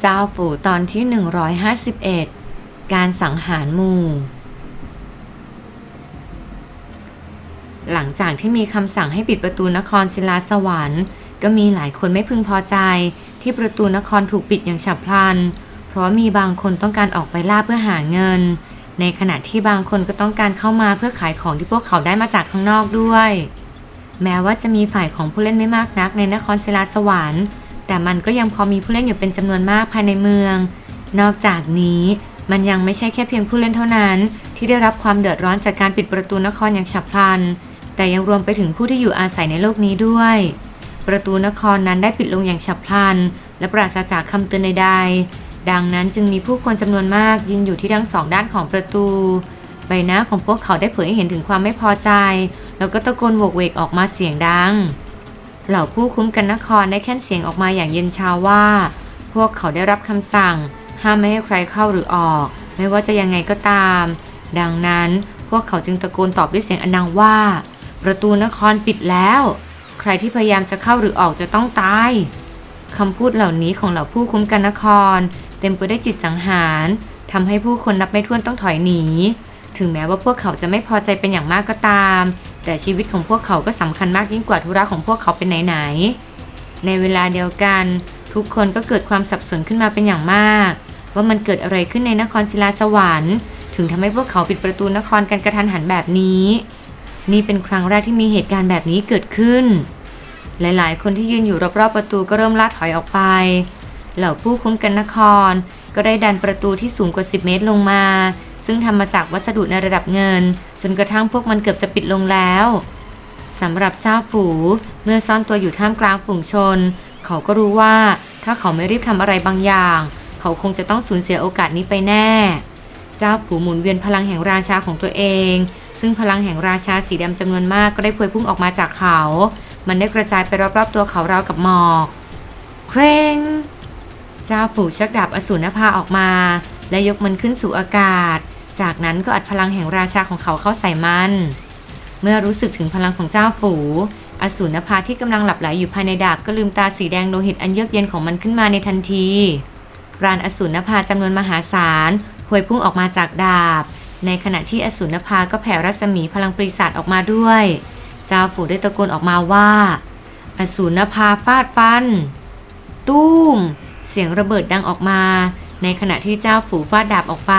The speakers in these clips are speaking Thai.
เจ้าฝูตอนที่ 151 การสังหารหมู่ หลังจากที่มีคำสั่งให้ปิดประตูนครศิลาสวรรค์ ก็มีหลายคนไม่พึงพอใจ ที่ประตูนครถูกปิดอย่างฉับพลัน เพราะมีบางคนต้องการออกไปล่าเพื่อหาเงิน ในขณะที่บางคนก็ต้องการเข้ามาเพื่อขายของที่พวกเขาได้มาจากข้างนอกด้วย แม้ว่าจะมีฝ่ายของผู้เล่นไม่มากนักในนครศิลาสวรรค์ แต่มันก็ยังพอมีผู้เล่นอยู่เป็นจำนวนมากภายในเมือง นอกจากนี้มันยังไม่ใช่แค่เพียงผู้เล่นเท่านั้น ที่ได้รับความเดือดร้อนจากการปิดประตูนครอย่างฉับพลัน แต่ยังรวมไปถึงผู้ที่อยู่อาศัยในโลกนี้ด้วย ประตูนครนั้นได้ปิดลงอย่างฉับพลัน และปราศจากคำเตือนใดๆ ดังนั้นจึงมีผู้คนจำนวนมากยืนอยู่ที่ทั้งสองด้านของประตู ใบหน้าของพวกเขาได้เผยให้เห็นถึงความไม่พอใจ แล้วก็ตะโกนโวกเวกออกมาเสียงดัง เหล่าผู้คุ้มกันนครได้แค่นเสียงออกมาอย่างเย็นชาว่า พวกเขาได้รับคำสั่ง ห้ามไม่ให้ใครเข้าหรือออก ไม่ว่าจะยังไงก็ตาม ดังนั้นพวกเขาจึงตะโกนตอบด้วยเสียงอันดังว่า ประตูนครปิดแล้ว ใครที่พยายามจะเข้าหรือออกจะต้องตายคำพูดเหล่านี้ของเหล่าผู้คุ้มกันนคร เต็มไปด้วยจิตสังหารทำให้ผู้คนนับไม่ถ้วนต้องถอยหนี ถึงแม้ว่าพวกเขาจะไม่พอใจเป็นอย่างมากก็ตาม แต่ชีวิตของพวกเขาก็สำคัญมากยิ่งกว่าธุระของพวกเขาเป็นไหนๆในเวลาเดียวกัน ทุกคนก็เกิดความสับสนขึ้นมาเป็นอย่างมาก ว่ามันเกิดอะไรขึ้นในนครศิลาสวรรค์ ถึงทำให้พวกเขาปิดประตูนครกันกระทันหันแบบนี้ นี่เป็นครั้งแรกที่มีเหตุการณ์แบบนี้เกิดขึ้น หลายๆ คนที่ยืนอยู่รอบๆประตูก็เริ่มล่าถอยออกไป เหล่าผู้คุ้มกันนครก็ได้ดันประตูที่สูงกว่า 10 เมตรลงมา ซึ่งทำมาจากวัสดุในระดับเงิน จนกระทั่งพวกมันเกือบจะปิดลงแล้วสำหรับเจ้าฝูเมื่อซ่อนตัวอยู่ท่ามกลางฝูงชน เขาก็รู้ว่าถ้าเขาไม่รีบทำอะไรบางอย่าง เขาคงจะต้องสูญเสียโอกาสนี้ไปแน่ เจ้าฝูหมุนเวียนพลังแห่งราชาของตัวเอง ซึ่งพลังแห่งราชาสีดำจำนวนมากก็ได้พวยพุ่งออกมาจากเขา มันได้กระจายไปรอบๆตัวเขาราวกับหมอก เคร่งเจ้าฝูชักดาบอสูรนภาออกมา และยกมันขึ้นสู่อากาศ จากนั้นก็อัดพลังแห่งราชาของเขาเข้าใส่มัน เมื่อรู้สึกถึงพลังของเจ้าฝูอสูรนภาที่กำลังหลับไหลอยู่ภายในดาบก็ลืมตาสีแดงโลหิตอันเยือกเย็นของมันขึ้นมาในทันทีราณอสูรนภาจำนวนมหาศาลพวยพุ่งออกมาจากดาบ ในขณะที่อสูรนภาก็แผ่รัศมีพลังปริศาจออกมาด้วย เจ้าฝูได้ตะโกนออกมาว่า อสูรนภาฟาดฟัน ตุ้ม เสียงระเบิดดังออกมา ในขณะที่เจ้าฝูฟาดดาบออกไป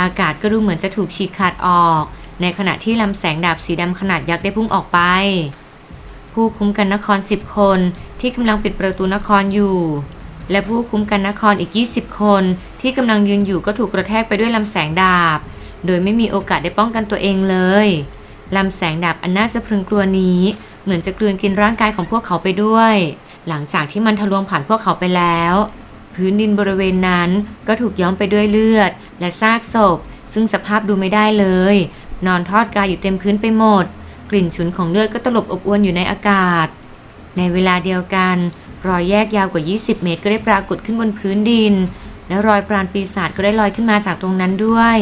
อากาศก็ดูเหมือนจะถูกฉีกขาดออก ในขณะที่ลำแสงดาบสีดำขนาดยักษ์ได้พุ่งออกไป ผู้คุ้มกันนคร 10 คนที่กำลังปิดประตูนครอยู่ และผู้คุ้มกันนครอีก 20 คนที่กำลังยืนอยู่ก็ถูกกระแทกไปด้วยลำแสงดาบ โดยไม่มีโอกาสได้ป้องกันตัวเองเลยลำแสงดาบอันน่าสะพรึงกลัวนี้ เหมือนจะกลืนกินร่างกายของพวกเขาไปด้วย หลังจากที่มันทะลวงผ่านพวกเขาไปแล้ว พื้นดินบริเวณนั้นก็ถูกย้อมไปด้วยเลือด และซากศพ ซึ่งสภาพดูไม่ได้เลย นอนทอดกายอยู่เต็มพื้นไปหมด กลิ่นฉุนของเลือดก็ตลบอบอวนอยู่ในอากาศ ในเวลาเดียวกัน รอยแยกยาวกว่า 20 เมตรก็ได้ปรากฏขึ้นบนพื้นดิน และรอยปราณปีศาจก็ได้ลอยขึ้นมาจากตรงนั้นด้วย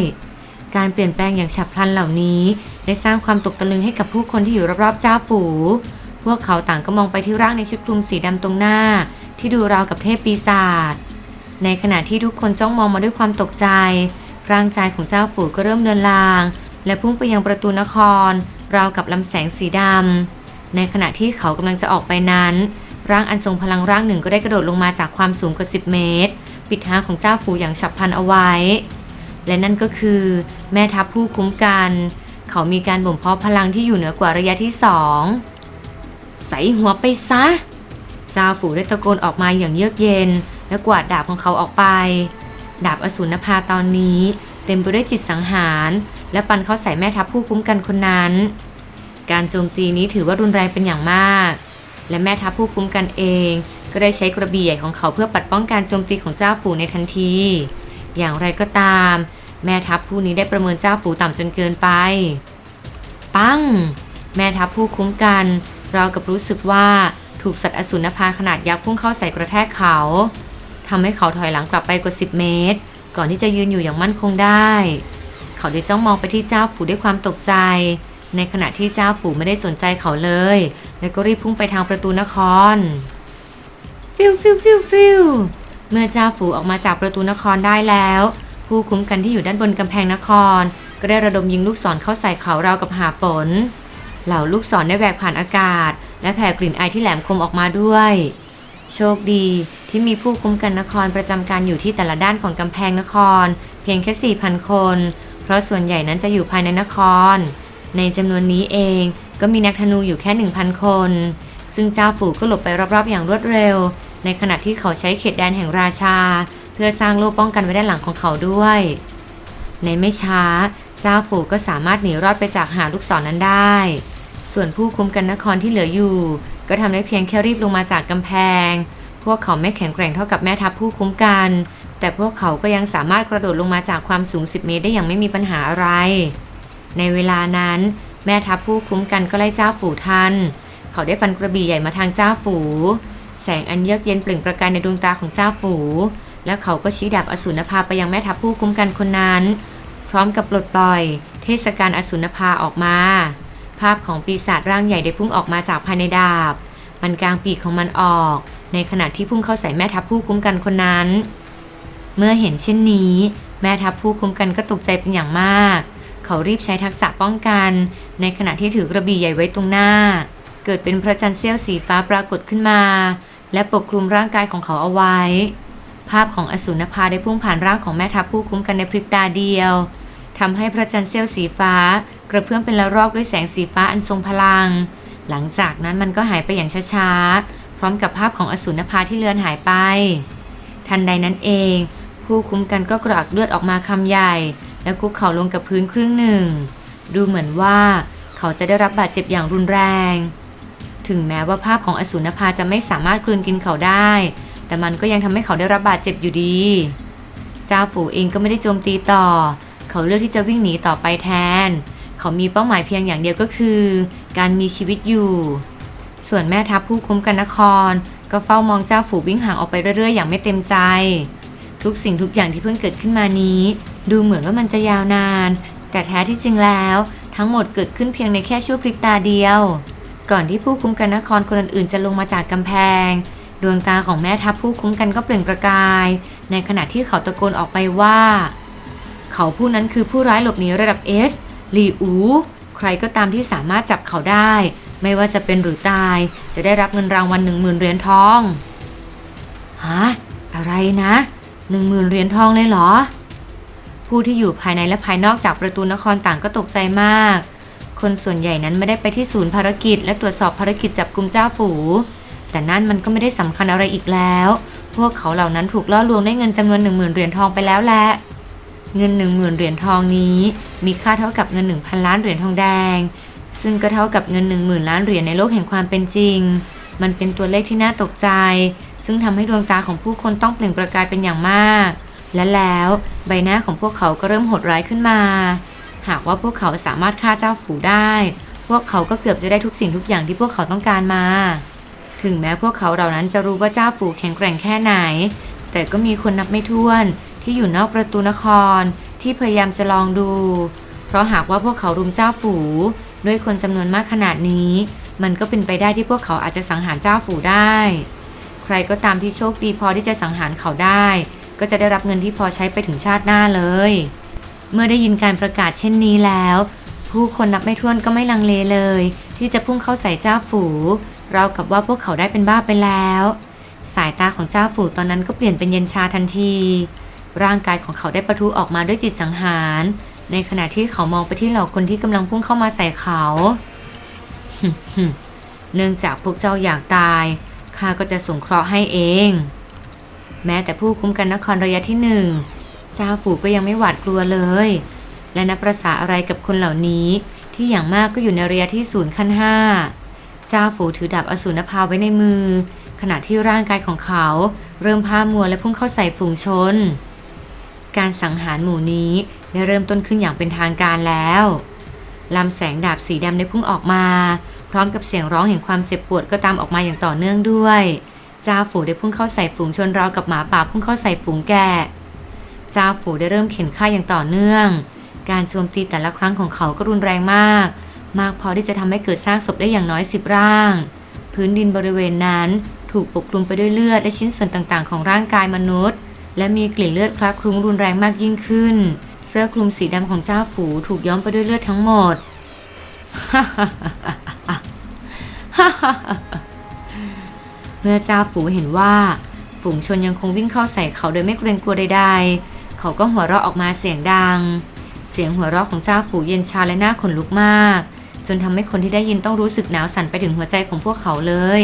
การเปลี่ยนแปลงอย่างฉับพลันเหล่านี้ ได้สร้างความตกตะลึงให้กับผู้คนที่อยู่รอบๆเจ้าฝูพวกเขาต่างก็มองไปที่ร่างในชุดคลุมสีดำตรงหน้า ที่ดูราวกับเทพปีศาจในขณะที่ทุกคนจ้องมองมาด้วยความตกใจ ร่างกายของเจ้าฝูก็เริ่มเลือนลาง และพุ่งไปยังประตูนคร ราวกับลำแสงสีดำในขณะที่เขากำลังจะออกไปนั้น ร่างอันทรงพลังร่างหนึ่งก็ได้กระโดดลงมาจากความสูงกว่า 10 เมตร ปิดทางของเจ้าฝูอย่างฉับพลันเอาไว้ และนั่นก็คือ แม่ทัพผู้คุ้มกัน เขามีการบ่มเพาะพลังที่อยู่เหนือกว่าระยะที่สองใส่หัวไปซะ เจ้าฝูได้ตะโกนออกมาอย่างเยือกเย็น และกวาดดาบของเขาออกไป ดาบอสูรนภาตอนนี้ เต็มไปด้วยจิตสังหาร และฟันเข้าใส่แม่ทัพผู้คุ้มกันคนนั้น การโจมตีนี้ถือว่ารุนแรงเป็นอย่างมาก และแม่ทัพผู้คุ้มกันเอง ก็ได้ใช้กระบี่ใหญ่ของเขาเพื่อปัดป้องการโจมตีของเจ้าฝูในทันที อย่างไรก็ตาม แม่ทัพผู้นี้ได้ประเมินเจ้าฝูต่ำจนเกินไป ปัง แม่ทัพผู้คุ้มกันเรากับรู้สึกว่า ถูกสัตว์อสูรนภาขนาดยักษ์พุ่งเข้าใส่กระแทกเขาทำให้เขาถอยหลังกลับไปกว่า 10 เมตร ก่อนที่จะยืนอยู่อย่างมั่นคงได้ เขาได้จ้องมองไปที่เจ้าฝูด้วยความตกใจ ในขณะที่เจ้าฝูไม่ได้สนใจเขาเลย แล้วก็รีบพุ่งไปทางประตูนคร ฟิวฟิวฟิวฟิวเมื่อเจ้าฝูออกมาจากประตูนครได้แล้ว ผู้คุ้มกันที่อยู่ด้านบนกำแพงนคร ก็ได้ระดมยิงลูกศรเข้าใส่เขาราวกับหาฝน เหล่าลูกศรได้แหวกผ่านอากาศ และแผ่กลิ่นไอที่แหลมคมออกมาด้วย โชคดีที่มีผู้คุ้มกันนครประจำการอยู่ที่แต่ละด้านของกำแพงนคร เพียงแค่ 4,000 คน เพราะส่วนใหญ่นั้นจะอยู่ภายในนคร ในจำนวนนี้เองก็มีนักธนูอยู่แค่ 1,000 คน ซึ่งเจ้าปู่ก็หลบไปรอบๆ อย่างรวดเร็ว ในขณะที่เขาใช้เขตแดนแห่งราชา เพื่อสร้างโล่ป้องกันไว้ด้านหลังของเขาด้วย ในไม่ช้า เจ้าปู่ก็สามารถหนีรอดไปจากหาลูกศรนนั้นได้ ส่วนผู้คุ้มกันนครที่เหลืออยู่ ก็ทำได้เพียงแค่รีบลงมาจากกำแพง พวกเขาไม่แข็งแกร่งเท่ากับแม่ทัพผู้คุ้มกัน แต่พวกเขาก็ยังสามารถกระโดดลงมาจากความสูง 10 เมตรได้อย่างไม่มีปัญหาอะไร ในเวลานั้น แม่ทัพผู้คุ้มกันก็ไล่เจ้าฝูทัน เขาได้ฟันกระบี่ใหญ่มาทางเจ้าฝู แสงอันเยือกเย็นเปล่งประกายในดวงตาของเจ้าฝูและเขาก็ชี้ดาบอสูรนภาไปยังแม่ทัพผู้คุ้มกันคนนั้น พร้อมกับปลดปล่อย เทศกาลอสูรนภาออกมา ภาพของปีศาจร่างใหญ่ได้พุ่งออกมาจากภายในดาบ มันกลางปีกของมันออก ในขณะที่พุ่งเข้าใส่แม่ทัพผู้คุ้มกันคนนั้น เมื่อเห็นเช่นนี้ แม่ทัพผู้คุ้มกันก็ตกใจเป็นอย่างมาก เขารีบใช้ทักษะป้องกัน ในขณะที่ถือกระบี่ใหญ่ไว้ตรงหน้า เกิดเป็นพระจันทร์เสี้ยวสีฟ้าปรากฏขึ้นมา และปกคลุมร่างกายของเขาเอาไว้ ภาพของอสูรนภาได้พุ่งผ่านร่างของแม่ทัพผู้คุ้มกันในพริบตาเดียวทำให้พระจันทร์เสี้ยวสีฟ้า ระเพื่อมเป็นละรอกด้วยแสงสีฟ้าอันทรงพลัง หลังจากนั้นมันก็หายไปอย่างช้าๆ พร้อมกับภาพของอสูรนภาที่เลือนหายไป ทันใดนั้นเอง ผู้คุ้มกันก็กรอกเลือดออกมาคำใหญ่ แล้วคุกเข่าลงกับพื้นครึ่งหนึ่ง ดูเหมือนว่าเขาจะได้รับบาดเจ็บอย่างรุนแรง ถึงแม้ว่าภาพของอสูรนภาจะไม่สามารถกลืนกินเขาได้ แต่มันก็ยังทำให้เขาได้รับบาดเจ็บอยู่ดีเจ้าฝูเองก็ไม่ได้โจมตีต่อ เขาเลือกที่จะวิ่งหนีต่อไปแทน เขามีเป้าหมายเพียงอย่างเดียวก็คือ การมีชีวิตอยู่ ส่วนแม่ทัพผู้คุ้มกันนคร ก็เฝ้ามองเจ้าฝูวิ่งห่างออกไปเรื่อยๆ อย่างไม่เต็มใจ ทุกสิ่งทุกอย่างที่เพิ่งเกิดขึ้นมานี้ ดูเหมือนว่ามันจะยาวนาน แต่แท้ที่จริงแล้ว ทั้งหมดเกิดขึ้นเพียงในแค่ชั่วพริบตาเดียว ก่อนที่ผู้คุ้มกันนครคนอื่นๆจะลงมาจากกำแพงดวงตาของแม่ทัพผู้คุ้มกันก็เปล่งประกาย ในขณะที่เขาตะโกนออกไปว่า เขาผู้นั้นคือผู้ร้ายหลบหนีระดับเอส S ลีอู ใครก็ตามที่สามารถจับเขาได้ ไม่ว่าจะเป็นหรือตาย จะได้รับเงินรางวัลหนึ่งหมื่นเหรียญทองฮะอะไรนะหนึ่งหมื่นเหรียญทองเลยเหรอ ผู้ที่อยู่ภายในและภายนอกจากประตูนครต่างก็ตกใจมาก คนส่วนใหญ่นั้นไม่ได้ไปที่ศูนย์ภารกิจ และตรวจสอบภารกิจจับกลุ่มเจ้าฝู แต่นั่นมันก็ไม่ได้สำคัญอะไรอีกแล้ว พวกเขาเหล่านั้นถูกล่อลวงได้เงินจำนวนหนึ่งหมื่นเหรียญทองไปแล้วแหละ เงินหนึ่งหมื่นเหรียญทองนี้ มีค่าเท่ากับเงินหนึ่งพันล้านเหรียญทองแดง ซึ่งก็เท่ากับเงินหนึ่งหมื่นล้านเหรียญในโลกแห่งความเป็นจริง มันเป็นตัวเลขที่น่าตกใจ ซึ่งทำให้ดวงตาของผู้คนต้องเปล่งประกายเป็นอย่างมาก และแล้วใบหน้าของพวกเขาก็เริ่มโหดร้ายขึ้นมา หากว่าพวกเขาสามารถฆ่าเจ้าฝูได้ พวกเขาก็เกือบจะได้ทุกสิ่งทุกอย่างที่พวกเขาต้องการมา ถึงแม้พวกเขาเหล่านั้นจะรู้ว่าเจ้าฝูแข็งแกร่งแค่ไหน แต่ก็มีคนนับไม่ถ้วน ที่อยู่นอกประตูนครที่พยายามจะลองดู เพราะหากว่าพวกเขารุมเจ้าฝูด้วยคนจำนวนมากขนาดนี้ มันก็เป็นไปได้ที่พวกเขาอาจจะสังหารเจ้าฝูได้ ใครก็ตามที่โชคดีพอที่จะสังหารเขาได้ ก็จะได้รับเงินที่พอใช้ไปถึงชาติหน้าเลย เมื่อได้ยินการประกาศเช่นนี้แล้ว ผู้คนนับไม่ถ้วนก็ไม่ลังเลเลย ที่จะพุ่งเข้าใส่เจ้าฝูเราวกับว่าพวกเขาได้เป็นบ้าไปแล้ว สายตาของเจ้าฝูตอนนั้นก็เปลี่ยนเป็นเย็นชาทันที ร่างกายของเขาได้ประทุออกมาด้วยจิตสังหาร ในขณะที่เขามองไปที่เหล่าคนที่กำลังพุ่งเข้ามาใส่เขา เนื่องจากพวกเจ้าอยากตายข้าก็จะสงเคราะห์ให้เอง แม้แต่ผู้คุ้มกันนครระยะที่หนึ่งเจ้าฝูก็ยังไม่หวาดกลัวเลย และนับประษาอะไรกับคนเหล่านี้ที่อย่างมากก็อยู่ในระยะที่ศูนย์ขั้นห้าเจ้าฝูถือดาบอสูรนภาไว้ในมือ ขณะที่ร่างกายของเขา เริ่มผ้ามัวและพุ่งเข้าใส่ฝูงชน การสังหารหมู่นี้ได้เริ่มต้นขึ้นอย่างเป็นทางการแล้วลำแสงดาบสีดำได้พุ่งออกมา พร้อมกับเสียงร้องแห่งความเจ็บปวดก็ตามออกมาอย่างต่อเนื่องด้วยจ้าฝูได้พุ่งเข้าใส่ฝูงชนราวกับหมาป่าพุ่งเข้าใส่ฝูงแกะจ้าฝูได้เริ่มเข็นฆ่าอย่างต่อเนื่อง การโจมตีแต่ละครั้งของเขาก็รุนแรงมาก มากพอที่จะทำให้เกิดสร้างศพได้อย่างน้อยสิบร่าง พื้นดินบริเวณนั้นถูกปกคลุมไปด้วยเลือดและชิ้นส่วนต่างๆ ของร่างกายมนุษย์ และมีกลิ่นเลือดคละคลุ้งรุนแรงมากยิ่งขึ้น เสื้อคลุมสีดำของเจ้าฝูถูกย้อมไปด้วยเลือดทั้งหมด เมื่อเจ้าฝูเห็นว่า ฝูงชนยังคงวิ่งเข้าใส่เขาโดยไม่เกรงกลัวใดๆ เขาก็หัวเราะออกมาเสียงดัง เสียงหัวเราะของเจ้าฝูเย็นชาและน่าขนลุกมาก จนทำให้คนที่ได้ยินต้องรู้สึกหนาวสั่นไปถึงหัวใจของพวกเขาเลย